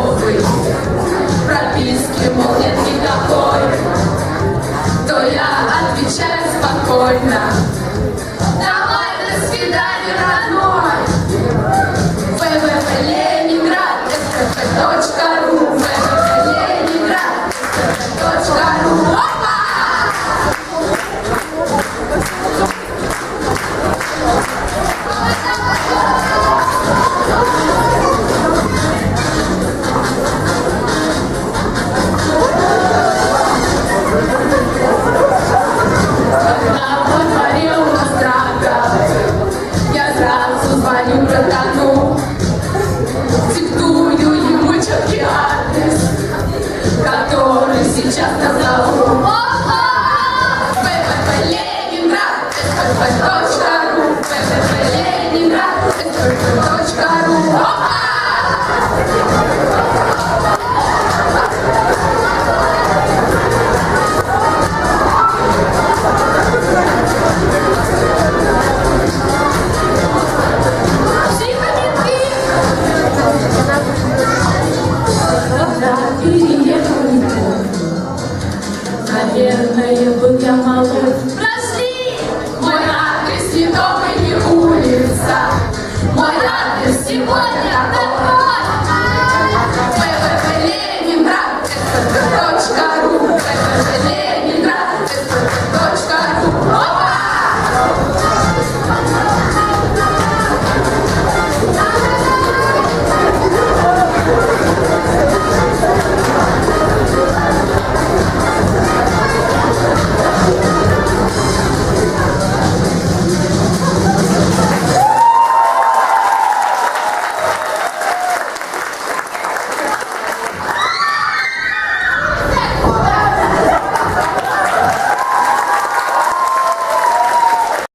готовы Прописки, мол, нет никакой То я отвечаю спокойно. сейчас назову. ППП Ленинград, СПП.ру, ППП Ленинград, СПП.ру. Thank you наверное, был я моложе.